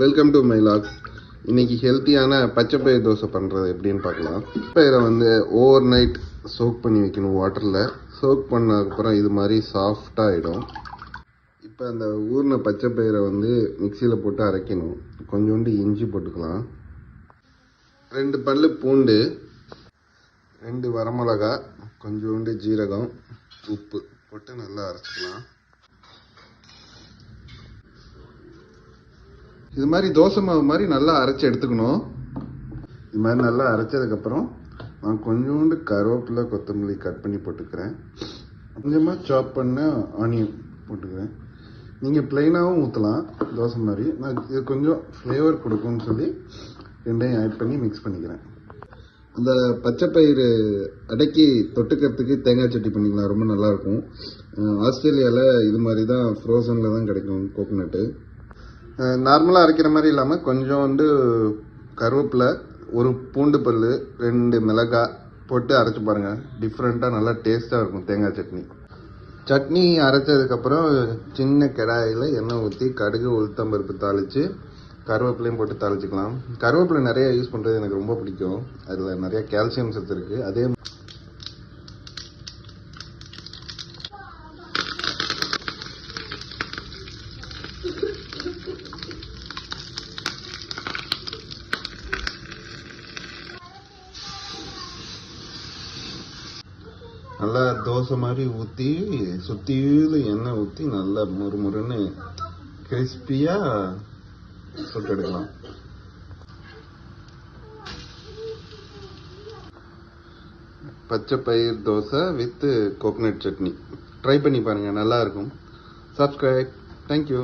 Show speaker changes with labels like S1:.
S1: Welcome to my lock இன்னைக்கு ஹெல்த்தியான பச்சை பயிர் தோசை பண்ணுறது எப்படின்னு பார்க்கலாம். பயிரை வந்து ஓவர் நைட் சோக் பண்ணி வைக்கணும் வாட்டரில் சோக் பண்ணதுக்கப்புறம் இது மாதிரி சாஃப்டாகிடும் இப்போ அந்த ஊர்ன பச்சை பயிரை வந்து மிக்சியில் போட்டு அரைக்கணும். கொஞ்சோண்டு இஞ்சி போட்டுக்கலாம். ரெண்டு பல்லு பூண்டு ரெண்டு வரமிளகா கொஞ்சோண்டு ஜீரகம் உப்பு போட்டு நல்லா அரைச்சிக்கலாம். இது மாதிரி தோசை மாவு மாதிரி நல்லா அரைச்சி எடுத்துக்கணும். இது மாதிரி நல்லா அரைச்சதுக்கப்புறம் நான் கொஞ்சோண்டு கருவேப்பிலை கொத்தமல்லி கட் பண்ணி போட்டுக்கிறேன். கொஞ்சமாக சாப் பண்ண ஆனியன் போட்டுக்கிறேன். நீங்கள் ப்ளைனாகவும் ஊற்றலாம் தோசை மாதிரி. நான் இது கொஞ்சம் ஃப்ளேவர் கொடுக்கும்னு சொல்லி ரெண்டையும் ஆட் பண்ணி மிக்ஸ் பண்ணிக்கிறேன். அந்த பச்சை பயிறு அடக்கி தொட்டுக்கிறதுக்கு தேங்காய் சட்னி பண்ணிக்கலாம். ரொம்ப நல்லாயிருக்கும் ஆஸ்திரேலியாவில் இது மாதிரி தான் ஃப்ரோசனில் தான் கிடைக்கும் கோகோனட்டு நார்மலாக அரைக்கிற மாதிரி இல்லாமல் கொஞ்சம் வந்து கருவேப்பிலை ஒரு பூண்டு பல் ரெண்டு மிளகாய் போட்டு அரைச்சி பாருங்கள் டிஃப்ரெண்ட்டாக நல்லா டேஸ்ட்டாக இருக்கும் தேங்காய் சட்னி. சட்னி அரைச்சதுக்கப்புறம் சின்ன கடாயில் எண்ணெய் ஊற்றி கடுகு உளுத்தம்பருப்பு தாளித்து கருவேப்பிலையும் போட்டு தாளிச்சிக்கலாம். கருவேப்பிலை நிறைய யூஸ் பண்ணுறது எனக்கு ரொம்ப பிடிக்கும். அதில் நிறைய கால்சியம் சத்து இருக்குது அதே நல்லா தோசை மாதிரி ஊற்றி சுற்றியும் எண்ணெய் ஊற்றி நல்லா முறுமுறுன்னு கிறிஸ்பியாக சுட்டெடுக்கலாம் பச்சை பயிர் தோசை வித்து கோகனட் சட்னி. ட்ரை பண்ணி பாருங்கள் நல்லா இருக்கும். Subscribe thank you